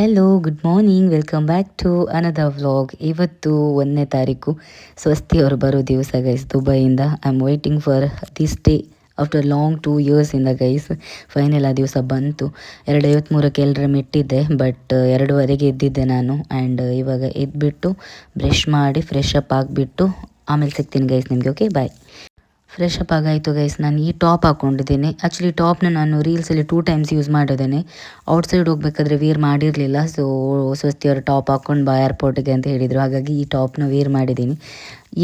Hello good morning welcome back to ಅನದ vlog ಇವತ್ತು ಒಂದನೇ ತಾರೀಕು. ಸ್ವಸ್ತಿ ಅವರು ಬರೋ ದಿವಸ guys ದುಬೈಯಿಂದ. I am waiting for this day after long two ಇಯರ್ಸಿಂದ guys final ಆ ದಿವಸ ಬಂತು. ಎರಡು ಐವತ್ತ್ಮೂರಕ್ಕೆ ಎಲ್ಲರ ಮೆಟ್ಟಿದ್ದೆ ಬಟ್ ಎರಡೂವರೆಗೆ ಎದ್ದಿದ್ದೆ ನಾನು. ಆ್ಯಂಡ್ ಇವಾಗ ಎದ್ಬಿಟ್ಟು ಬ್ರಷ್ ಮಾಡಿ ಫ್ರೆಶ್ ಅಪ್ ಆಗಿಬಿಟ್ಟು, ಆಮೇಲೆ ಸಿಗ್ತೀನಿ ಗೈಸ್ ನಿಮಗೆ ಓಕೆ ಬಾಯ್ ಫ್ರೆಶ್ ಅಪ್ ಆಗಾಯಿತು ಗೈಸ್ ನಾನು ಈ ಟಾಪ್ ಹಾಕ್ಕೊಂಡಿದ್ದೀನಿ ಆ್ಯಕ್ಚುಲಿ ಟಾಪ್ನ ನಾನು ರೀಲ್ಸಲ್ಲಿ ಟೂ ಟೈಮ್ಸ್ ಯೂಸ್ ಮಾಡಿದ್ದೇನೆ. ಔಟ್ಸೈಡ್ ಹೋಗಬೇಕಾದ್ರೆ ವೇರ್ ಮಾಡಿರಲಿಲ್ಲ. ಸೊ ಸ್ವಸ್ತಿಯವರು ಟಾಪ್ ಹಾಕ್ಕೊಂಡು ಬಾ ಏರ್ಪೋರ್ಟಿಗೆ ಅಂತ ಹೇಳಿದರು. ಹಾಗಾಗಿ ಈ ಟಾಪ್ನ ವೇರ್ ಮಾಡಿದ್ದೀನಿ.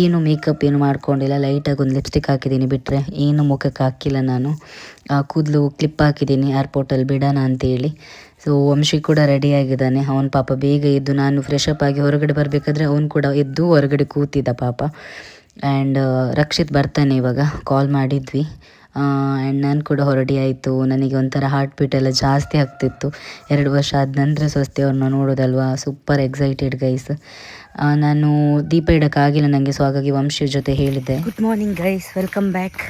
ಏನು ಮೇಕಪ್ ಏನು ಮಾಡ್ಕೊಂಡಿಲ್ಲ. ಲೈಟಾಗಿ ಒಂದು ಲಿಪ್ಸ್ಟಿಕ್ ಹಾಕಿದ್ದೀನಿ ಬಿಟ್ಟರೆ ಏನು ಮುಖಕ್ಕೆ ಹಾಕಿಲ್ಲ ನಾನು. ಕೂದಲು ಕ್ಲಿಪ್ ಹಾಕಿದ್ದೀನಿ ಏರ್ಪೋರ್ಟಲ್ಲಿ ಬಿಡೋಣ ಅಂತೇಳಿ. ಸೊ ವಂಶಿ ಕೂಡ ರೆಡಿ ಆಗಿದ್ದಾನೆ. ಅವನ ಪಾಪ ಬೇಗ ಎದ್ದು ನಾನು ಫ್ರೆಶ್ ಅಪ್ ಆಗಿ ಹೊರಗಡೆ ಬರಬೇಕಾದ್ರೆ ಅವನು ಕೂಡ ಎದ್ದು ಹೊರಗಡೆ ಕೂತಿದ್ದ ಪಾಪ. ಆ್ಯಂಡ್ ರಕ್ಷಿತ್ ಬರ್ತಾನೆ ಇವಾಗ ಕಾಲ್ ಮಾಡಿದ್ವಿ. ಆ್ಯಂಡ್ ನಾನು ಕೂಡ ಹೊರಡಿ ಆಯಿತು. ನನಗೆ ಒಂಥರ ಹಾರ್ಟ್ ಬೀಟ್ ಎಲ್ಲ ಜಾಸ್ತಿ ಆಗ್ತಿತ್ತು. ಎರಡು ವರ್ಷ ಆದ ನಂತರ ಸ್ವಸ್ತಿ ಅವ್ರನ್ನ ನೋಡೋದಲ್ವಾ? ಸೂಪರ್ ಎಕ್ಸೈಟೆಡ್ ಗೈಸ್ ನಾನು ದೀಪ ಇಡೋಕ್ಕಾಗಿಲ್ಲ ನನಗೆ ಸೊ ಹಾಗಾಗಿ ವಂಶಿ ಜೊತೆ ಹೇಳಿದ್ದೆ. Good morning guys welcome back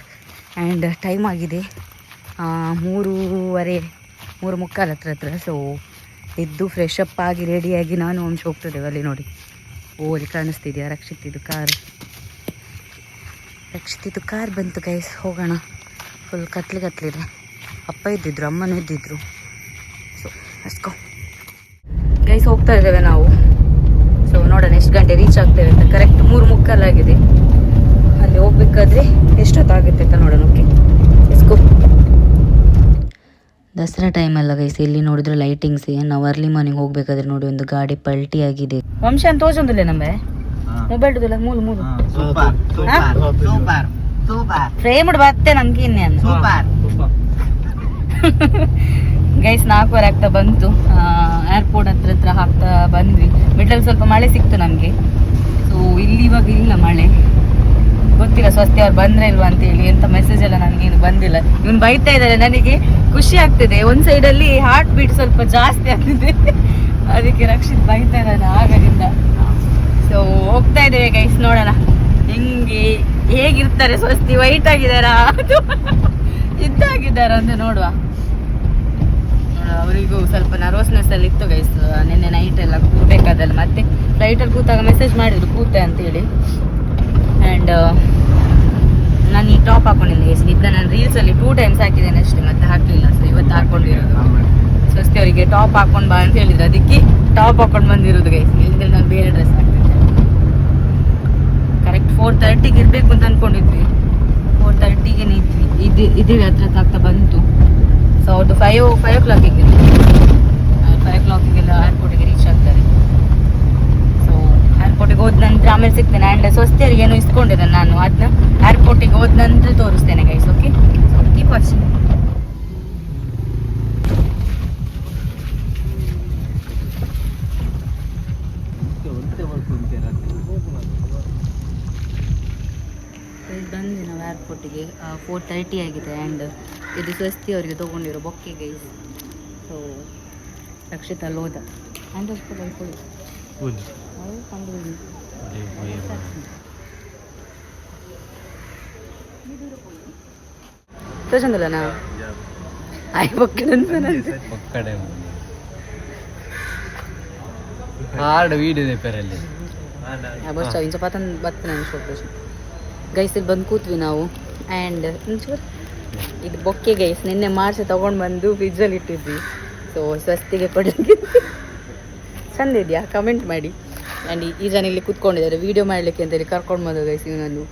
and time ಆಗಿದೆ. ಮೂರೂವರೆ ಮೂರು ಮುಕ್ಕಾಲು ಹತ್ರ ಹತ್ರ. ಸೊ ಎದ್ದು ಫ್ರೆಶ್ ಅಪ್ ಆಗಿ ರೆಡಿಯಾಗಿ ನಾನು ವಂಶ ಹೋಗ್ತಿದ್ದೇವೆ ಅಲ್ಲಿ ನೋಡಿ. ಓ, ಅಲ್ಲಿ ಕಾಣಿಸ್ತಿದ್ಯಾ? ಇದು ಕಾರ್. ರಕ್ಷಿತಿದ್ದು ಕಾರ್ ಬಂತು ಗೈಸ್ ಹೋಗೋಣ. ಫುಲ್ ಕತ್ಲಿ ಕತ್ಲಿದೆ ಅಪ್ಪ ಇದ್ದಿದ್ರು, ಅಮ್ಮನೂ ಇದ್ದಿದ್ರು. ಸೊ ಅಸ್ಕೋ ಗೈಸ್ ಹೋಗ್ತಾ ಇದ್ದೇವೆ ನಾವು. ಸೊ ನೋಡೋಣ, ಎಷ್ಟು ಗಂಟೆ ರೀಚ್ ಆಗ್ತೇವೆ ಅಂತ. ಕರೆಕ್ಟ್ ಮೂರು ಮುಕ್ಕಾಲಾಗಿದೆ ಅಲ್ಲಿ ಹೋಗ್ಬೇಕಾದ್ರೆ ಎಷ್ಟೊತ್ತಾಗುತ್ತೆ ಅಂತ ನೋಡೋಣ ಓಕೆ ಎಸ್ಕೋ ದಸರಾ ಟೈಮ್ ಅಲ್ಲ ಗೈಸ್ ಇಲ್ಲಿ ನೋಡಿದ್ರೆ ಲೈಟಿಂಗ್ಸ್ ನಾವು ಅರ್ಲಿ ಮಾರ್ನಿಂಗ್ ಹೋಗ್ಬೇಕಾದ್ರೆ ನೋಡಿ, ಒಂದು ಗಾಡಿ ಪಲ್ಟಿ ಆಗಿದೆ ವಂಶ, ಅಂತ ತೋಜೊಂದಿಲ್ಲ ಮೊಬೈಲ್ ಮೂಲು ಮೂಲು. ಸೂಪರ್ ಸೂಪರ್ ಸೂಪರ್ ಫ್ರೇಮ್ ಬತ್ತೆ ನಮ್ಗೆ ಇನ್ನೇನು ಸೂಪರ್ ಗೈಸ್ ನಾಲ್ಕುವರೆ ಆಗ್ತಾ ಬಂತು. ಏರ್ಪೋರ್ಟ್ ಹತ್ರ ಹತ್ರ ಹಾಕ್ತಾ ಬಂದ್ವಿ. ಮಿಡ್ಲಲ್ಲಿ ಸ್ವಲ್ಪ ಮಳೆ ಸಿಕ್ತು ನಮಗೆ. ಸೊ ಇಲ್ಲಿ ಇವಾಗ ಇಲ್ಲ ಮಳೆ. ಗೊತ್ತಿಲ್ಲ ಸ್ವಸ್ತಿ ಅವ್ರು ಬಂದ್ರೆ ಇಲ್ವಾ ಅಂತ ಹೇಳಿ ಎಂತ ಮೆಸೇಜ್ ಎಲ್ಲ ನನಗೇನು ಬಂದಿಲ್ಲ. ಇವ್ನು ಬೈತಾ ಇದ್ದಾರೆ ನನಗೆ ಖುಷಿ ಆಗ್ತಿದೆ. ಒಂದ್ ಸೈಡಲ್ಲಿ ಹಾರ್ಟ್ ಬೀಟ್ ಸ್ವಲ್ಪ ಜಾಸ್ತಿ ಆಗ್ತಿದೆ. ಅದಕ್ಕೆ ರಕ್ಷಿತ್ ಬೈತಾ ಇದ್ದಾನೆ ಆಗದಿಂದ ಸೊ ಹೋಗ್ತಾ ಇದ್ದೇವೆ ಗೈಸ್ ನೋಡೋಣ. ಹೆಂಗೆ, ಹೇಗಿರ್ತಾರೆ ಸ್ವಸ್ತಿ ವೈಟ್ ಆಗಿದಾರಾ ಇದ್ದಾಗಿದ್ದಾರ ಅಂತ ನೋಡುವ. ಅವರಿಗೂ ಸ್ವಲ್ಪ ನರ್ವಸ್ನೆಸ್ ಅಲ್ಲಿ ಇತ್ತು ಗೈಸ್ ನಿನ್ನೆ ನೈಟ್ ಎಲ್ಲ ಕೂರ್ಬೇಕಾದಲ್ಲಿ ಮತ್ತೆ ಫ್ಲೈಟಲ್ಲಿ ಕೂತಾಗ ಮೆಸೇಜ್ ಮಾಡಿದ್ರು, ಕೂತೆ ಅಂತೇಳಿ. ಆ್ಯಂಡ್ ನಾನು ಈ ಟಾಪ್ ಹಾಕೊಂಡಿದ್ದೆ ಗೈಸ್ ಇದ್ದ ನಾನು ರೀಲ್ಸಲ್ಲಿ ಟೂ ಟೈಮ್ಸ್ ಹಾಕಿದ್ದೇನೆ ಅಷ್ಟೇ, ಮತ್ತೆ ಹಾಕಲಿಲ್ಲ ಸರ್ ಇವತ್ತು ಹಾಕೊಂಡಿರೋದು. ಸ್ವಸ್ತಿ ಅವರಿಗೆ ಟಾಪ್ ಹಾಕೊಂಡು ಬಾ ಅಂತ ಹೇಳಿದ್ರು. ಅದಕ್ಕೆ ಟಾಪ್ ಹಾಕೊಂಡು ಬಂದಿರೋದು ಗೈಸ್ ಇಲ್ಲದ್ರೆ ನಾನು ಬೇರೆ ಡ್ರೆಸ್ ಹಾಕ್ತಿದ್ದೆ ಕರೆಕ್ಟ್ ಫೋರ್ ತರ್ಟಿಗೆ ಇರಬೇಕು ಅಂತ ಅನ್ಕೊಂಡಿದ್ವಿ. ಫೋರ್ ತರ್ಟಿಗೆ ಇದ್ವಿ ಇದು ಇದೀವಿ ಹತ್ರ ಹತ್ರ ಆಗ್ತಾ ಬಂತು. ಸೊ ಅವ್ರದ್ದು ಫೈವ್ ಫೈವ್ ಓ ಕ್ಲಾಕಿಗೆ ಫೈವ್ ಓ ಕ್ಲಾಕಿಗೆಲ್ಲ ಏರ್ಪೋರ್ಟಿಗೆ ರೀಚ್ ಆಗ್ತಾರೆ. ಸೊ ಏರ್ಪೋರ್ಟಿಗೆ ಹೋದ ನಂತರ ಆಮೇಲೆ ಸಿಗ್ತೇನೆ. ಆ್ಯಂಡ್ ಸ್ವಸ್ತಿಯರಿಗೆ ಏನು ಇಸ್ಕೊಂಡಿದ್ದೇನೆ ನಾನು. ಅದನ್ನ ಏರ್ಪೋರ್ಟಿಗೆ ಹೋದ ನಂತರ ತೋರಿಸ್ತೇನೆ guys okay so keep watching ಬಂದ್ವಿ ನಾವು ಏರ್ಪೋರ್ಟಿಗೆ ಫೋರ್ ತರ್ಟಿ ಆಗಿದೆ ಆ್ಯಂಡ್ ಇದು ಸ್ವಸ್ತಿ ಅವರಿಗೆ ತೊಗೊಂಡಿರೋ bouquet guys so Rakshita Lodha. And ತೋಚಂದಿಲ್ಲನಾ ಆಯ್ ಬೊಕ್ಕೆ ನಂತನಂತೆ ಹಾರ್ಡ್ ವೀಡಿದೆ ಪೆರಲ್ಲಿ. ಬಸ್ ಇಂಚ ಪತನ್ ಬರ್ತೇನೆ ಅನ್ಸ್ಕೊಟ್ಟು ಗೈಸ್ ಇಲ್ಲಿ ಬಂದು ಕೂತ್ವಿ ನಾವು. ಆ್ಯಂಡ್ ಒಂಚೂರು ಇದು ಬೊಕ್ಕೆ ಗೈಸ್ ನಿನ್ನೆ ಮಾರ್ಚ್ ತೊಗೊಂಡು ಬಂದು ಫ್ರಿಜ್ಜಲ್ಲಿ ಇಟ್ಟಿದ್ವಿ. ಸೊ ಸ್ವಸ್ತಿಗೆ ಕೊಡಲಿಕ್ಕೆ. ಚಂದ ಇದೆಯಾ? ಕಮೆಂಟ್ ಮಾಡಿ. ಆ್ಯಂಡ್ ಈ ಜನ ಇಲ್ಲಿ ಕೂತ್ಕೊಂಡಿದ್ದಾರೆ. ವೀಡಿಯೋ ಮಾಡಲಿಕ್ಕೆ ಅಂತೇಳಿ ಕರ್ಕೊಂಡು ಬಂದು ಗೈಸ್ ಇವನನ್ನು.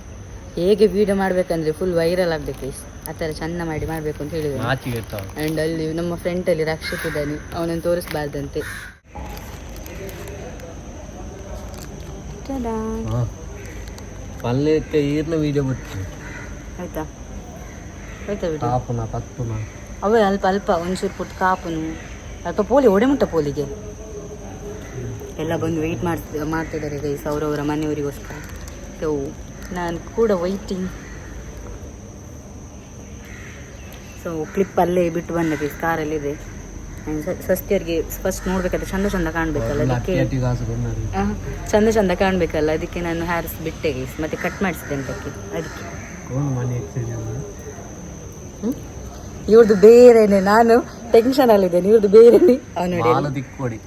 ಹೇಗೆ ವೀಡಿಯೋ ಮಾಡಬೇಕಂದ್ರೆ ಫುಲ್ ವೈರಲ್ ಆಗಬೇಕು ಗೈಸ್ ಆ ಥರ ಚೆಂದ ಮಾಡಿ ಮಾಡಬೇಕು ಅಂತ ಹೇಳಿದ್ರು. ಆ್ಯಂಡ್ ಅಲ್ಲಿ ನಮ್ಮ ಫ್ರೆಂಡಲ್ಲಿ ರಕ್ಷಿತ್ ಇದ್ದಾನೆ ಅವನನ್ನು ತೋರಿಸ್ಬಾರ್ದಂತೆ. ಪಲ್ಯಕ್ಕೆ ಈರ್ನ ವೀಡಿಯೋ ಬಿಟ್ಟು ಆಯ್ತಾ? ಆಯ್ತಾ ಬಿಡಿ. ಕಾಪುನ ಪತ್ತುನ ಅವೇ ಅಲ್ಪ ಅಲ್ಪ ಒಂಚೂರು ಪುಟ್ಟ ಕಾಪುನು. ಅಲ್ಪ ಪೋಲಿ ಒಡೆಮುಟ್ಟ ಪೋಲಿಗೆ. ಎಲ್ಲ ಬಂದು ವೆಯ್ಟ್ ಮಾಡ್ತ ಮಾಡ್ತಿದ್ದಾರೆ ಗೈಸ್ ಅವರವರ ಮನೆಯವರಿಗೋಸ್ಕರ. ಸೊ ನಾನು ಕೂಡ ವೈಟಿಂಗ್ ಸೊ ಕ್ಲಿಪ್ ಅಲ್ಲೇ ಬಿಟ್ಟು ಬಂದೆ ಗೈಸ್ ಕಾರಲ್ಲಿದೆ ಸಸ್ತಿಯರಿಗೆ ಫಸ್ಟ್ ನೋಡ್ಬೇಕಾದ್ರೆ ಚಂದ ಚಂದ ಕಾಣಬೇಕಲ್ಲ ಅದಕ್ಕೆ ಆ, ಚಂದ ಚಂದ ಕಾಣಬೇಕಲ್ಲ ಅದಕ್ಕೆ ನಾನು ಹ್ಯಾರ್ಸ್ ಬಿಟ್ಟೆ ಗೈಸ್ ಮತ್ತೆ ಕಟ್ ಮಾಡಿಸಿದೆ ಅಂತಕ್ಕೆ ಅದಕ್ಕೆ. ಇವ್ರದ್ದು ಬೇರೆನೆ. ನಾನು ಟೆನ್ಷನ್ ಇದ್ದೇನೆ. ಇವ್ರದ್ದು ಬೇರೆ ಅವ್ನು ನೋಡಿ. ಮಾಲು ದಿಕ್ಕೊಡಿ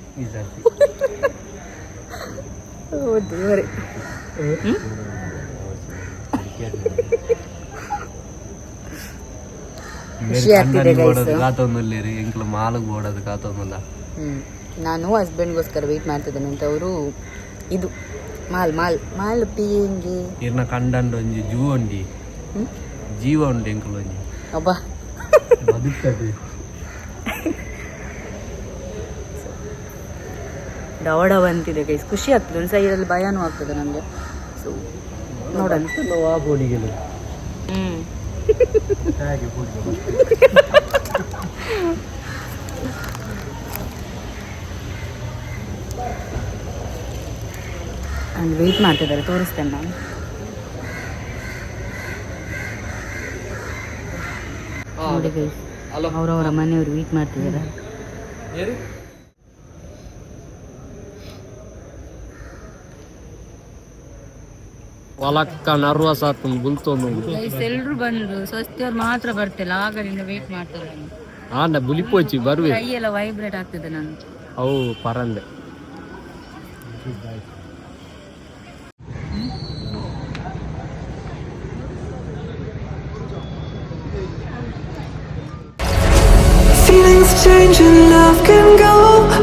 ಖುಷಿ ಆಗ್ತಿದೆ ಹ್ಮ್. ನಾನು ಹಸ್ಬೆಂಡ್ಗೋಸ್ಕರ ವೆಯ್ಟ್ ಮಾಡ್ತಿದ್ದೇನೆ ಅಂತ ಅವರು ಇದು. Mall mall. ಮಾಲ್ ಪೀಂಗಿ ಇರ್ನ ಕಂಡಂಡು ಒಂಜಿ ಜೂ? ಜೀವ ಉಂಟು ಎಂಕ್ಲು ಅಬ್ಬಾ. ಬದುಕ್ತದೆ. ಡವಡ ಬಂತಿದೆ ಗೈಸ್ ಖುಷಿ ಆಗ್ತದೆ. ಒಂದು ಸೈಡಲ್ಲಿ ಭಯನೂ ಆಗ್ತದೆ ನನಗೆ. ಸೊ ನೋಡೋಣ. ಆ ಬೋಡಿಗೆಲ್ಲ ವೆಯ್ಟ್ ಮಾಡ್ತಿದ್ದಾರೆ. ತೋರಿಸ್ತೇನೆ ನಾನು. ನೋಡಿ ಗೈಸ್ ಅವರವರ ಮನೆಯವರು ವೆಯ್ಟ್ ಮಾಡ್ತಿದ್ದಾರೆ. ಹೊಲಕ್ಕ ನರ್ವ ಸಾತು ಬುಲ್ತೊಂದು ಎಲ್ಲರೂ ಬಂದ್ರು. ಸ್ವಸ್ತಿಯವ್ರು ಮಾತ್ರ ಬರ್ತಿಲ್ಲ. ಆಗಲಿಂದ ವೇಟ್ ಮಾಡ್ತಾರೆ ಆಂಡ ಬುಲಿಪೋಚಿ ಬರುವೆ. ಕೈಯೆಲ್ಲ ವೈಬ್ರೇಟ್ ಆಗ್ತಿದೆ ನಾನು ಅವು ಪರಂದೆ. Change and love can go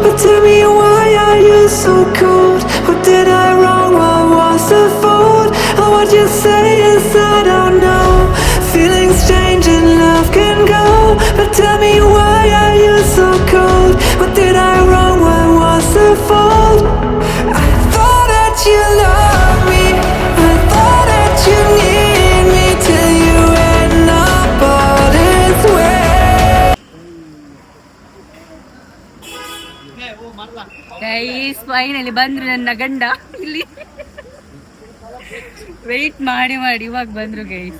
But tell me why are you so cold? What did I wrong? What was the fault? And what you say is finally ಬಂದ್ರು ನನ್ನ ಗಂಡ ಇಲ್ಲಿ. ವೆಯ್ಟ್ ಮಾಡಿ ಮಾಡಿ ಇವಾಗ ಬಂದ್ರು ಗೈಸ್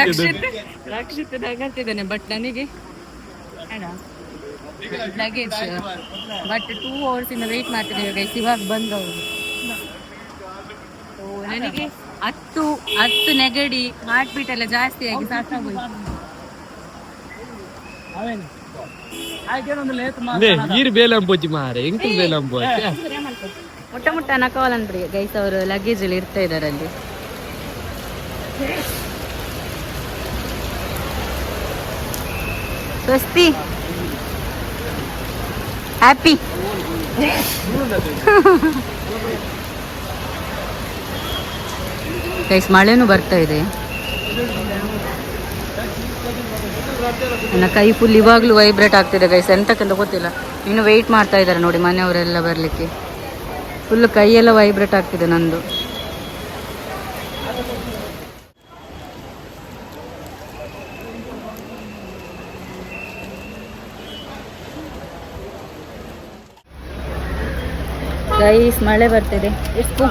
ರಕ್ಷಿತ್ ರಕ್ಷಿತ್ ಬಟ್ ನನಗೆ ಲಗೇಜ್ ಬಟ್ ಟೂ ಅವರ್ಸ್ ಇಂದ ವೆಯ್ಟ್ ಮಾಡ್ತಿದ್ದೇವೆ ಗೈಸ್ ಇವಾಗ ಬಂದವರು. ನನಗೆ ಹತ್ತು ಹತ್ತು ನೆಗಡಿ ಹಾರ್ಟ್ ಬೀಟ್ ಎಲ್ಲ ಜಾಸ್ತಿ ಆಗಿ ಸಾಕಾಗೋಯ್ತು ಮುಟ್ಟ ಮುಟ್ಟ ನಕವಲಂದ್ರಿ ಗೈಸ್ ಅವರು ಲಗೇಜ್ ಅಲ್ಲಿ ಇರ್ತಾ ಇದಾರೆ ಅಲ್ಲಿ ಸ್ವಸ್ತಿ. ಹ್ಯಾಪಿ ಗೈಸ್ ಮಳೆನೂ ಬರ್ತಾ ಇದೆ. ನನ್ನ ಕೈ ಫುಲ್ ಇವಾಗಲೂ ವೈಬ್ರೇಟ್ ಆಗ್ತಿದೆ ಗೈಸ್ ಎಂತಕ್ಕೆಂತ ಗೊತ್ತಿಲ್ಲ. ಇನ್ನು ವೆಯ್ಟ್ ಮಾಡ್ತಾ ಇದ್ದಾರೆ ನೋಡಿ ಮನೆಯವರೆಲ್ಲ ಬರಲಿಕ್ಕೆ. ಫುಲ್ ಕೈಯೆಲ್ಲ ವೈಬ್ರೇಟ್ ಆಗ್ತಿದೆ ನಂದು. ಗೈಸ್ ಮಳೆ ಬರ್ತಿದೆ. ಎಷ್ಟು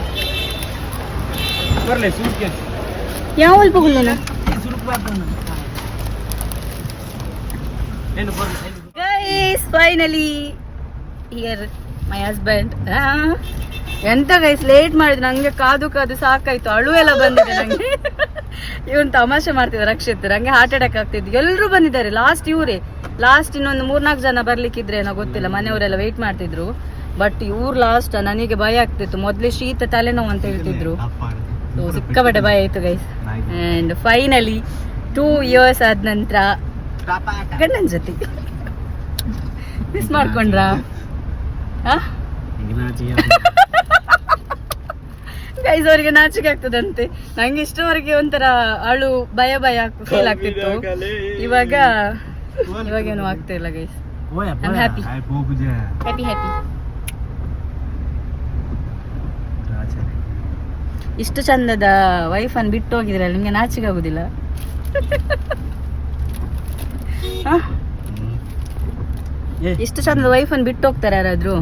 ಯಾವ ಅಲ್ಪ guys finally here my husband ಎಂತ ಗೈಸ್ ಲೇಟ್ ಮಾಡಿದ್ರು. ನಂಗೆ ಕಾದು ಕಾದು ಸಾಕಾಯ್ತು. ಅಳು ಎಲ್ಲ ಬಂದಿದೆ ನಂಗೆ. ಇವನ್ ತಮಾಷೆ ಮಾಡ್ತಿದ್ದ ರಕ್ಷಿತ್. ನಂಗೆ ಹಾರ್ಟ್ ಅಟ್ಯಾಕ್ ಆಗ್ತಿದ್ದು. ಎಲ್ಲರೂ ಬಂದಿದ್ದಾರೆ. ಲಾಸ್ಟ್ ಇವರೇ. ಲಾಸ್ಟ್ ಇನ್ನೊಂದು ಮೂರ್ನಾಲ್ಕು ಜನ ಬರ್ಲಿಕ್ಕಿದ್ರೆ ಏನೋ ಗೊತ್ತಿಲ್ಲ. ಮನೆಯವರೆಲ್ಲ ವೆಯ್ಟ್ ಮಾಡ್ತಿದ್ರು. ಬಟ್ ಇವ್ರು ಲಾಸ್ಟ್ ನನಗೆ ಭಯ ಆಗ್ತಿತ್ತು. ಮೊದಲೇ ಶೀತ ತಲೆನೋವು ಅಂತ ಹೇಳ್ತಿದ್ರು. ಸಿಕ್ಕಾಪಟ್ಟೆ ಭಯ ಆಯ್ತು guys and finally two years ಆದ ನಂತರ ಗಂಡನ ಜೊತೆ. ಮಿಸ್ ಮಾಡ್ಕೊಂಡ್ರಾ? ಗೈಸ್ ಅವರಿಗೆ ನಾಚಿಕೆ ಆಗ್ತದಂತೆ. ನಂಗೆ ಇಷ್ಟವರೆಗೆ ಒಂಥರ ಅಳು ಭಯ ಭಯ ಫೀಲ್ ಆಗ್ತಿತ್ತು. ಇವಾಗ ಇವಾಗ ಏನು ಆಗ್ತಾ ಇಲ್ಲ ಗೈಸ್ ಹ್ಯಾಪಿ. ಹ್ಯಾಪಿ ಹ್ಯಾಪಿ ಇಷ್ಟು ಚಂದದ ವೈಫನ್ನು ಬಿಟ್ಟು ಹೋಗಿದ್ರಲ್ಲ ನಿಮ್ಗೆ ನಾಚಿಕೆ ಆಗುದಿಲ್ಲ? ಇಷ್ಟು ಚಂದ ವೈಫನ್ ಬಿಟ್ಟು ಹೋಗ್ತಾರೆ ಯಾರಾದ್ರೂ?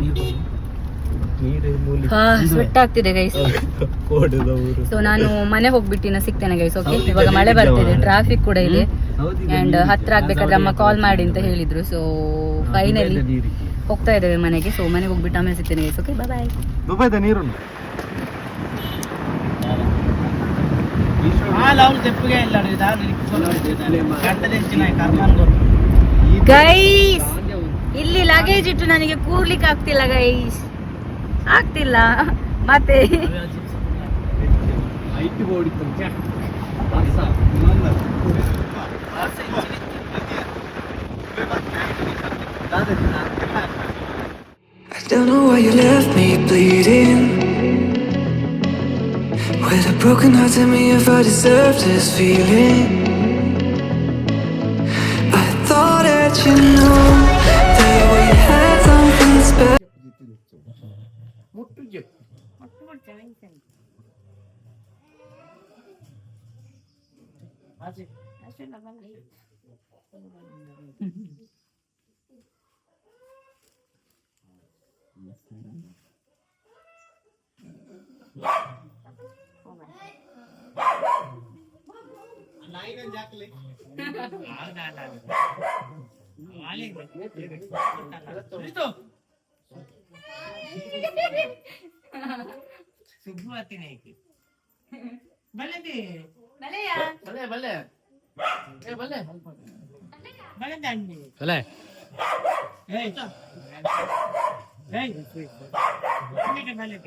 ಆಗ್ತಿದೆ ಗೈಸ್ ಸೊ ನಾನು ಮನೆ ಹೋಗ್ಬಿಟ್ಟಿನ ಸಿಗ್ತೇನೆ ಗೈಸ್ ಓಕೆ ಇವಾಗ ಮಳೆ ಬರ್ತಿದೆ ಟ್ರಾಫಿಕ್ ಕೂಡ ಇದೆ. ಅಂಡ್ ಹತ್ರ ಆಗ್ಬೇಕಾದ್ರೆ ಅಮ್ಮ ಕಾಲ್ ಮಾಡಿ ಅಂತ ಹೇಳಿದ್ರು. ಸೊ ಫೈನಲಿ ಹೋಗ್ತಾ ಇದ್ದೇವೆ ಮನೆಗೆ. ಸೊ ಮನೆಗೆ ಹೋಗ್ಬಿಟ್ಟು ಆಮೇಲೆ ಸಿಗ್ತೇನೆ ಗೈಸ್ ಓಕೆ ಬಾಯ್ ಬಾಯ್ ನೀರು ಗಂಟೆ ಗೈಸ್ ಇಲ್ಲಿ ಲಗೇಜ್ ಇಟ್ಟು ನನಗೆ ಕೂರ್ಲಿಕ್ಕೆ ಆಗ್ತಿಲ್ಲ ಗೈಸ್ ಆಗ್ತಿಲ್ಲ. ಮತ್ತೆ? I don't know why you left me bleeding. Broken heart, tell me if I deserve this feeling. I thought that you knew that we had something special. Subbu ಹತ್ತಿನ ಐತಿ ಬಲ್ಲದಿ ಬಲೆಯ ಬಲೆ ಬಲೆ ಏ ಬಲೆ ಬಲೆ ದಾಂಡಿ ಬಲೆ ಏಯ್ ಏಯ್ ಬಲೆ ಬಲೆ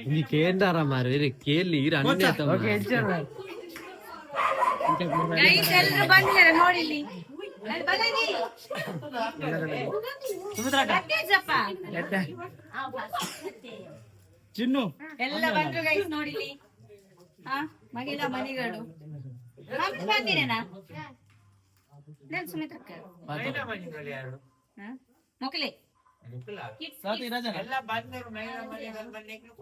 ಇಲ್ಲಿ ಕೇಂದಾರ ಮಾರಿ ಕೇಳಿ ಬಂದಿದ್ದಾರೆ ಇಲ್ಲಿ. ಚಿನ್ನು. ಎಲ್ಲ ಬಂದ್ರು ಗೈಸ್ ನೋಡಿಲಿ ಹಾ ಮಹಿಳಾ ಮನೆಗಳು. ಬಂದಿರೇನಾ? ನಾನು ಸುಮಿತ್ರಕ್ಕ ಮೊಕಲೆ ಎಲ್ಲ ಬಂದರು ಮಹಿಳಾ ಮನೆಗಳು ಬಂದಿದ್ರು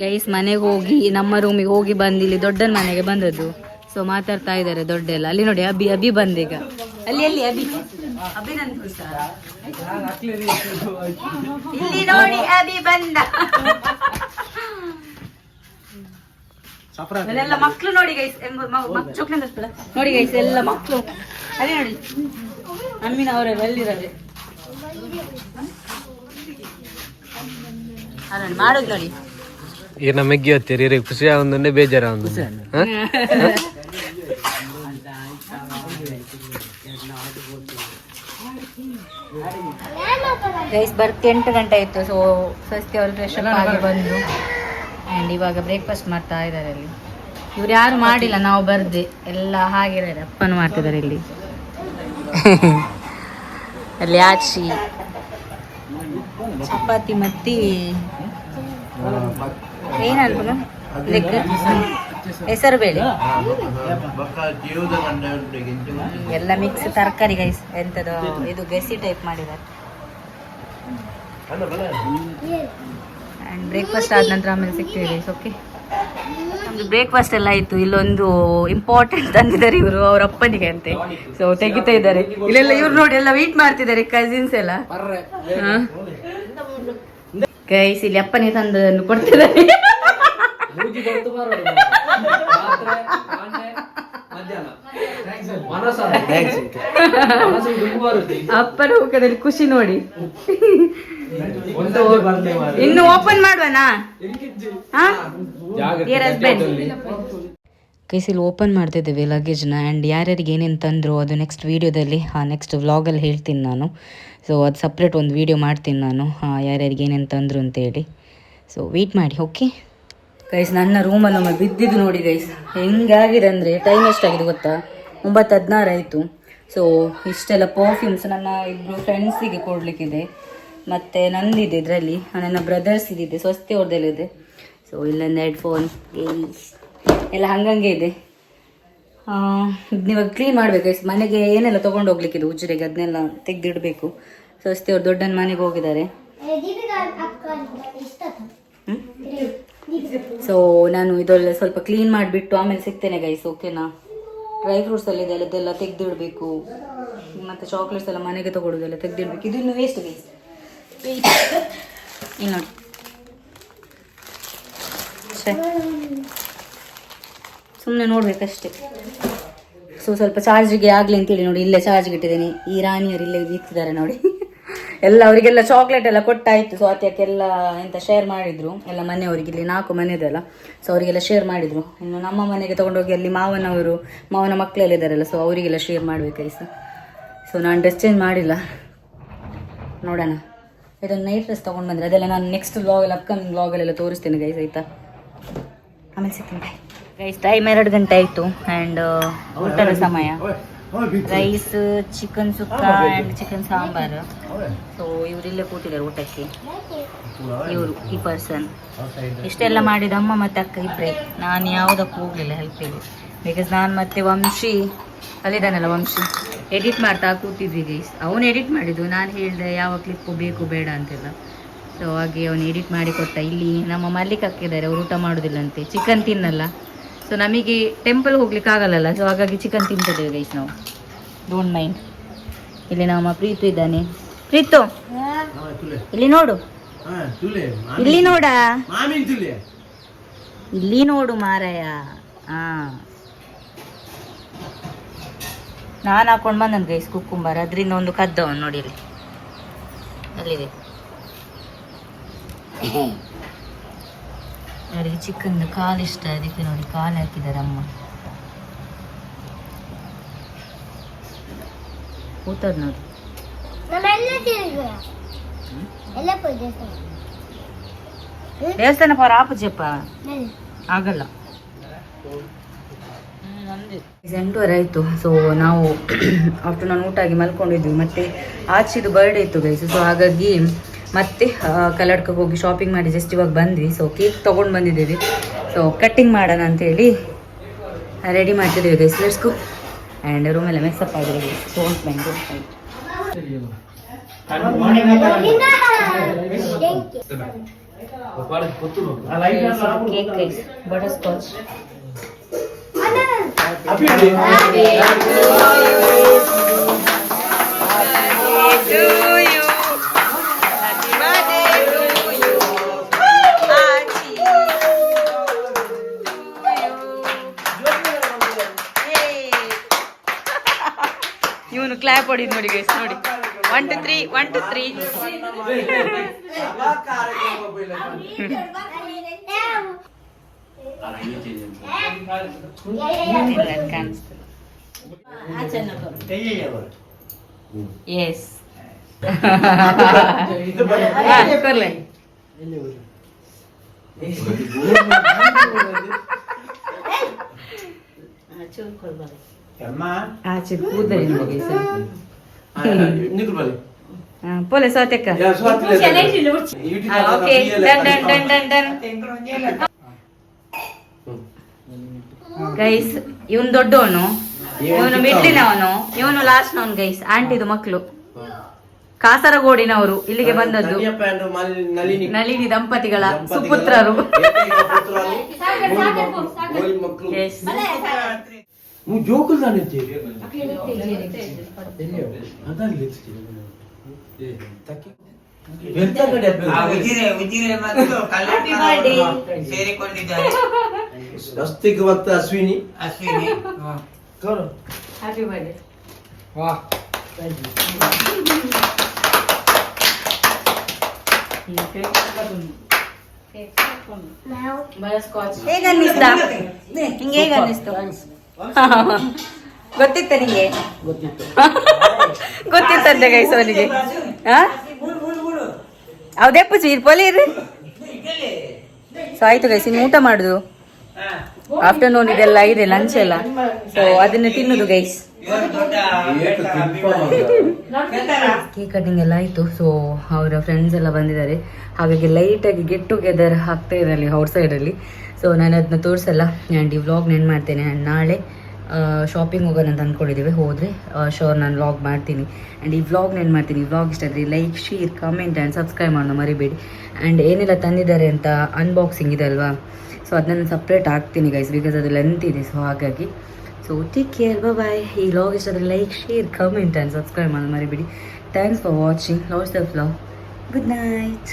ಗೈಸ್ ಮನೆಗೆ ಹೋಗಿ ನಮ್ಮ ರೂಮಿಗೆ ಹೋಗಿ ಬಂದು ಇಲ್ಲಿ ದೊಡ್ಡನ ಮನೆಗೆ ಬಂದದ್ದು. ಸೊ ಮಾತಾಡ್ತಾ ಇದ್ದಾರೆ ದೊಡ್ಡ ಎಲ್ಲ ಅಲ್ಲಿ ನೋಡಿ ಅಬಿ ಅಭಿ ಬಂದೀಗ ಅಲ್ಲಿ ಅಲ್ಲಿ ಅಭಿ. ಅಭಿ ನನ್ ಕೂತಾರ. ಇಲ್ಲಿ ನೋಡಿ ಅಭಿ ಬಂದ. ಎಲ್ಲ ಮಕ್ಳು ನೋಡಿ ಗೈಸ್ ನೋಡಿ ಗೈಸ್ ಎಲ್ಲ ಮಕ್ಳು. ಅದೇ ನೋಡಿ. ಅಮ್ಮಿನವರೆಲ್ಲ ಎಲ್ಲಿದ್ದಾರೆ ಅಲ್ಲ ನೋಡಿ, ಮಾಡೋದು ನೋಡಿ. ಈಗ ಮೆಗ್ಗಿ ಹತ್ತಿರ ಖುಷಿ ಆಗೊಂದೇ ಬೇಜಾರ ಒಂದು ಗೈಸ್ ಬರ್ತಿ ಎಂಟು ಗಂಟೆ ಆಯಿತು ಸೊ ಸ್ವಸ್ತಿ ಅವರು ಫ್ರೆಶ್ ಅಪ್ ಆಗಿ ಬಂದು ಆ್ಯಂಡ್ ಇವಾಗ ಬ್ರೇಕ್ಫಾಸ್ಟ್ ಮಾಡ್ತಾ ಇದ್ದಾರೆ ಅಲ್ಲಿ. ಇವ್ರು ಯಾರು ಮಾಡಿಲ್ಲ ನಾವು ಬರ್ದೆ ಎಲ್ಲ ಹಾಗಿದ್ದಾರೆ ಅಪ್ಪನು ಮಾಡ್ತಿದ್ದಾರೆ ಇಲ್ಲಿ. ಅಲ್ಲಿ ಆಚಿ ಚಪಾತಿ ಮತ್ತಿ ಏನಲ್ವ ಲೆಗ್ ಹೆಸರು ಬೇಳೆ ಎಲ್ಲ ಮಿಕ್ಸ್ ತರಕಾರಿ ಗೈಸ್ ಎಂತದೋ ಇದು ಗಸಿ ಟೈಪ್ ಮಾಡಿದ್ದಾರೆ. ಆ್ಯಂಡ್ ಬ್ರೇಕ್ಫಾಸ್ಟ್ ಆದ ನಂತರ ಆಮೇಲೆ ಸಿಗ್ತೀವಿ ಗೈಸ್ ಓಕೆ ನಮ್ದು ಬ್ರೇಕ್ಫಾಸ್ಟ್ ಎಲ್ಲ ಆಯಿತು. ಇಲ್ಲೊಂದು ಇಂಪಾರ್ಟೆಂಟ್ ತಂದಿದ್ದಾರೆ ಇವರು ಅವ್ರ ಅಪ್ಪನಿಗೆ ಅಂತೆ. ಸೊ ತೆಗಿತಾ ಇದ್ದಾರೆ. ಇಲ್ಲೆಲ್ಲ ಇವ್ರು ನೋಡಿ ಎಲ್ಲ ವೇಟ್ ಮಾಡ್ತಿದ್ದಾರೆ ಕಸಿನ್ಸ್ ಎಲ್ಲ. ಗೈಸ್ ಇಲ್ಲಿ ಅಪ್ಪನಿಗೆ ತಂದನ್ನು ಕೊಡ್ತಿದ್ದಾರೆ. ಅಪ್ಪನ ಮುಖದಲ್ಲಿ ಖುಷಿ ನೋಡಿ. ಇನ್ನು ಓಪನ್ ಮಾಡುವನ? ಕೈಸಿಲ್ ಓಪನ್ ಮಾಡ್ತಿದ್ದೇವೆ ಲಗೇಜ್ನ ಆ್ಯಂಡ್ ಯಾರ್ಯಾರಿಗೆ ಏನೇನು ತಂದರು ಅದು ನೆಕ್ಸ್ಟ್ ವೀಡಿಯೋದಲ್ಲಿ ಹಾಂ ನೆಕ್ಸ್ಟ್ ವ್ಲಾಗಲ್ಲಿ ಹೇಳ್ತೀನಿ ನಾನು. ಸೊ ಅದು ಸಪ್ರೇಟ್ ಒಂದು ವೀಡಿಯೋ ಮಾಡ್ತೀನಿ ನಾನು. ಹಾಂ ಯಾರ್ಯಾರಿಗೆ ಏನೇನು ತಂದರು ಅಂತೇಳಿ ಸೊ ವೇಟ್ ಮಾಡಿ ಓಕೆ ಗೈಸ್ ನನ್ನ ರೂಮಲ್ಲಿ ಒಮ್ಮೆ ಬಿದ್ದಿದ್ದು ನೋಡಿ ಗೈಸ್ ಹೆಂಗಾಗಿದೆ ಅಂದರೆ ಟೈಮ್ ಎಷ್ಟಾಗಿದೆ ಗೊತ್ತಾ? ಒಂಬತ್ತು ಹದಿನಾರು ಆಯಿತು. ಸೊ ಇಷ್ಟೆಲ್ಲ ಪರ್ಫ್ಯೂಮ್ಸ್ ನನ್ನ ಇಬ್ಬರು ಫ್ರೆಂಡ್ಸಿಗೆ ಕೊಡಲಿಕ್ಕಿದೆ. ಮತ್ತು ನಂದಿದೆ ಇದರಲ್ಲಿ. ನನ್ನ ಬ್ರದರ್ಸ್ ಇದಿದೆ ಸ್ವಸ್ತಿ ಅವ್ರದ್ದೆಲ್ಲ ಇದೆ. ಸೊ ಇಲ್ಲೊಂದು ಹೆಡ್ಫೋನ್ ಎಲ್ಲ ಹಂಗಂಗೆ ಇದೆ. ಇವಾಗ ಕ್ಲೀನ್ ಮಾಡಬೇಕು. ಮನೆಗೆ ಏನೆಲ್ಲ ತೊಗೊಂಡು ಹೋಗ್ಲಿಕ್ಕಿದೆ ಉಜ್ರೆಗೆ ಅದನ್ನೆಲ್ಲ ತೆಗೆದಿಡಬೇಕು. ಸ್ವಸ್ತಿ ಅವ್ರು ದೊಡ್ಡನ ಮನೆಗೆ ಹೋಗಿದ್ದಾರೆ. ಸೊ ನಾನು ಇದೆಲ್ಲ ಸ್ವಲ್ಪ ಕ್ಲೀನ್ ಮಾಡಿಬಿಟ್ಟು ಆಮೇಲೆ ಸಿಗ್ತೇನೆ ಗೈಸ್ ಓಕೆನಾ ಡ್ರೈ ಫ್ರೂಟ್ಸ್ ಎಲ್ಲ ಇದೆಲ್ಲ ಇದೆಲ್ಲ ತೆಗೆದಿಡಬೇಕು. ಮತ್ತು ಚಾಕ್ಲೇಟ್ಸ್ ಎಲ್ಲ ಮನೆಗೆ ತಗೊಳ್ಳೋದೆಲ್ಲ ತೆಗೆದಿಡ್ಬೇಕು. ಇದನ್ನು ವೇಸ್ಟ್ ಗೈಸ್ ಇಲ್ಲಿ ನೋಡಿ. ಸುಮ್ಮನೆ ನೋಡ್ಬೇಕಷ್ಟೇ. ಸೊ, ಸ್ವಲ್ಪ ಚಾರ್ಜಿಗೆ ಆಗಲಿ ಅಂತೇಳಿ ನೋಡಿ, ಇಲ್ಲೇ ಚಾರ್ಜ್ಗೆ ಇಟ್ಟಿದ್ದೀನಿ. ಈ ರಾಣಿಯವರು ಇಲ್ಲೇ ಇತ್ತಿದ್ದಾರೆ ನೋಡಿ. ಎಲ್ಲ ಅವರಿಗೆಲ್ಲ ಚಾಕ್ಲೇಟ್ ಎಲ್ಲ ಕೊಟ್ಟಾಯಿತು. ಎಲ್ಲ ಎಂತ ಶೇರ್ ಮಾಡಿದ್ರು. ಎಲ್ಲ ಮನೆಯವರಿಗೆ, ಇಲ್ಲಿ ನಾಲ್ಕು ಮನೆಯದೆಲ್ಲ ಸೊ, ಅವರಿಗೆಲ್ಲ ಶೇರ್ ಮಾಡಿದ್ರು. ಇನ್ನು ನಮ್ಮ ಮನೆಗೆ ತೊಗೊಂಡೋಗಿ ಅಲ್ಲಿ ಮಾವನವರು, ಮಾವನ ಮಕ್ಕಳೆಲ್ಲ ಇದ್ದಾರಲ್ಲ, ಸೊ, ಅವರಿಗೆಲ್ಲ ಶೇರ್ ಮಾಡಬೇಕಾಯ್ತು. ಸೊ, ನಾನು ಡ್ರೆಸ್ ಚೇಂಜ್ ಮಾಡಿಲ್ಲ. ನೋಡೋಣ. ಇದೊಂದು ನೈಟ್ ಡ್ರೆಸ್ ತೊಗೊಂಡು ಬಂದರೆ ಅದೆಲ್ಲ ನಾನು ನೆಕ್ಸ್ಟ್ ವ್ಲಾಗಲ್ಲಿ ಅಪ್ಕಮಿಂಗ್ ವ್ಲಾಗಲ್ಲೆಲ್ಲ ತೋರಿಸ್ತೇನೆ ಗೈಸ್ ಆಯಿತಾ? ಆಮೇಲೆ ಸಿಗ್ತೀನಿ ಬಾಯ್ ಗೈಸ್ ಟೈಮ್ ಎರಡು ಗಂಟೆ ಆಯಿತು ಆ್ಯಂಡ್ ಊಟದ ಸಮಯ. Rice chicken sukka and chicken sambar. So ಇವರಿಲ್ಲೇ ಕೂತಿದ್ದಾರೆ ಊಟಕ್ಕೆ. ಇವರು ಈ ಪರ್ಸನ್ ಇಷ್ಟೆಲ್ಲ ಮಾಡಿದ ಅಮ್ಮ ಮತ್ತು ಅಕ್ಕ ಇಬ್ಬರೇ ನಾನು ಯಾವುದಕ್ಕೂ ಹೋಗಲಿಲ್ಲ ಹೆಲ್ಪಿಗೆ ಬಿಕಾಸ್ ನಾನು ಮತ್ತೆ ವಂಶಿ ಅಲ್ಲಿದ್ದಾನಲ್ಲ ವಂಶಿ. ಎಡಿಟ್ ಮಾಡ್ತಾ ಕೂತಿದ್ವಿ ಗೈಸ್ ಅವನು ಎಡಿಟ್ ಮಾಡಿದ್ದು ನಾನು ಹೇಳಿದೆ ಯಾವ ಕ್ಲಿಪ್ಪು ಬೇಕು ಬೇಡ ಅಂತೆಲ್ಲ ಸೊ ಹಾಗೆ ಅವನು ಎಡಿಟ್ ಮಾಡಿ ಕೊಟ್ಟ ಇಲ್ಲಿ ನಮ್ಮ ಮಲ್ಲಿಕ್ ಹಾಕಿದ್ದಾರೆ ಅವ್ರು ಊಟ ಮಾಡೋದಿಲ್ಲಂತೆ ಚಿಕನ್ ತಿನ್ನಲ್ಲ ಸೊ ನಮಗೆ ಟೆಂಪಲ್ ಹೋಗ್ಲಿಕ್ಕೆ ಆಗಲ್ಲಲ್ಲ ಸೊ ಹಾಗಾಗಿ ಚಿಕನ್ ತಿಂತಿದ್ದೇವೆ ಗೈಸ್ ನಾವು ಡೋಂಟ್ ಮೈಂಡ್ ಇಲ್ಲಿ ನಮ್ಮ ಪ್ರೀತು ಇದ್ದಾನೆ ಪ್ರೀತು ಇಲ್ಲಿ ನೋಡು ಇಲ್ಲಿ ನೋಡ ಇಲ್ಲಿ ನೋಡು ಮಾರಾಯ ಹಾ ನಾನು ಹಾಕೊಂಡು ಬಂದನು ಗೈಸ್ ಕುಕ್ಕುಂಬರ್ ಅದರಿಂದ ಒಂದು ಕದ್ದವನು ನೋಡಿ ಇಲ್ಲಿ. ಅಲ್ಲಿದೆ. ಅವರಿಗೆ ಚಿಕನ್ ಕಾಲು ಇಷ್ಟ ಅದಕ್ಕೆ ನೋಡಿ ಕಾಲು ಹಾಕಿದ್ದಾರೆ ಅಮ್ಮ. ಕೂತದ್ ನೋಡಿ. ದೇವಸ್ಥಾನ ಪರ ಆಪುಜಪ್ಪ ಆಗಲ್ಲ. ಎಂಟೂವರೆ ಆಯಿತು. ಸೊ ನಾವು ಆಫ್ಟರ್ನೂನ್ ಊಟ ಆಗಿ ಮಲ್ಕೊಂಡಿದ್ವಿ. ಮತ್ತೆ ಆಚಿದು ಬರ್ಡೇ ಇತ್ತು ಗೈಸ್ ಸೊ ಹಾಗಾಗಿ ಮತ್ತೆ ಕಲ್ಲಡ್ಕಕ್ಕೆ ಹೋಗಿ ಶಾಪಿಂಗ್ ಮಾಡಿ ಜಸ್ಟ್ ಇವಾಗ ಬಂದ್ವಿ. ಸೊ ಕೇಕ್ ತೊಗೊಂಡು ಬಂದಿದ್ದೀವಿ. ಸೊ ಕಟ್ಟಿಂಗ್ ಮಾಡೋಣ ಅಂತೇಳಿ ರೆಡಿ ಮಾಡ್ತಿದ್ದೀವಿ ಗೈಸ್ ಲೆಟ್ಸ್ಕು ಆ್ಯಂಡ್ ರೂಮೆಲ್ಲ ಮೆಕ್ಸಪ್ ಆಗಿರೋದು ಮೈಂಡ್ ಕೇಕ್ ಗೈಸ್ ಬಟರ್ ಸ್ಕಾಚ್ ಇವನು ಕ್ಲಾಪ್ ಹೊಡಿದ್ ನೋಡಿ ಗೈಸ್ ನೋಡಿ one two three one two three yes కూర్లే పోలే సోతెక్క okay done done done done. Guys ಇವನು ದೊಡ್ಡವನು ಇವನು ಮಿಡ್ಲಿನವನು. ಇವನು ಲಾಸ್ಟ್ ನವನು ಗೈಸ್ ಆಂಟಿದು ಮಕ್ಕಳು ಕಾಸರಗೋಡಿನವರು ಇಲ್ಲಿಗೆ ಬಂದದ್ದು. ನಳಿನಿ. ದಂಪತಿಗಳ ಸುಪುತ್ರರು. Yes. ರಸ್ತೆಗೆ ಮತ್ತು ಅಶ್ವಿನಿ. ಅಶ್ವಿನಿ ಹ್ಯಾಪಿ ಬರ್ಡೇ ಹೇಗ ಅನ್ನಿಸ್ತಾ? ಹಿಂಗೆ ಹೇಗ ಅನ್ನಿಸ್ತು? ಗೊತ್ತಿತ್ತ ನಿಂಗೆ? ಗೊತ್ತಿತ್ತಂತೆ ಗೈಸ್ ಅವನಿಗೆ. ಹೌದೇ ಪೂಜಿ ಇರ್ಪೋಲಿ ಇರ್ರಿ ಸೊ ಆಯ್ತು ಗೈಸ್ ಇನ್ನು ಊಟ ಮಾಡುದು. ಆಫ್ಟರ್ನೂನ್ ಇದೆಲ್ಲ ಇದೆ ಲಂಚ್ ಎಲ್ಲ. ಸೊ ಅದನ್ನ ತಿನ್ನುದು ಗೈಸ್ ಕೇಕ್ ಕಟಿಂಗ್ ಎಲ್ಲ ಆಯಿತು. ಸೊ ಅವರ ಫ್ರೆಂಡ್ಸ್ ಎಲ್ಲ ಬಂದಿದ್ದಾರೆ. ಹಾಗಾಗಿ ಲೈಟಾಗಿ ಗೆಟ್ ಟುಗೆದರ್ ಆಗ್ತಾ ಇದೆ ಅಲ್ಲಿ ಔಟ್ ಸೈಡಲ್ಲಿ ಸೊ ನಾನು ಅದನ್ನ ತೋರಿಸಲ್ಲ. ಆ್ಯಂಡ್ ಈ ವ್ಲಾಗ್ ನೆನ್ ಮಾಡ್ತೇನೆ. ಆ್ಯಂಡ್ ನಾಳೆ ಶಾಪಿಂಗ್ ಹೋಗೋಣ ಅಂತ ಅಂದ್ಕೊಂಡಿದ್ದೀವಿ ಹೋದರೆ ಶೋರ್ ನಾನು ವ್ಲಾಗ್ ಮಾಡ್ತೀನಿ. ಆ್ಯಂಡ್ ಈ ವ್ಲಾಗ್ ನೆನ್ ಮಾಡ್ತೀನಿ. ಈ ವ್ಲಾಗ್ ಇಷ್ಟ ಆದರೆ like share comment and subscribe ಮಾಡೋಣ ಮರಿಬೇಡಿ. ಆ್ಯಂಡ್ ಏನೆಲ್ಲ ತಂದಿದ್ದಾರೆ ಅಂತ ಅನ್ಬಾಕ್ಸಿಂಗ್ ಇದೆ ಅಲ್ವಾ? ಅದನ್ನ ಅದನ್ನು ಸಪ್ರೇಟ್ ಹಾಕ್ತೀನಿ ಗೈಸ್ ಬಿಕಾಸ್ ಅದು ಲೆಂತ್ ಇದೆ. ಸೊ ಹಾಗಾಗಿ. ಸೊ ಟೇಕ್ ಕೇರ್ ಬಾಯ್ ಈ ಲಾಗ್ ಇಷ್ಟ like share comment and subscribe ಮಾಡೋದು ಮರಿಬೇಡಿ. Thanks for watching lots of love good night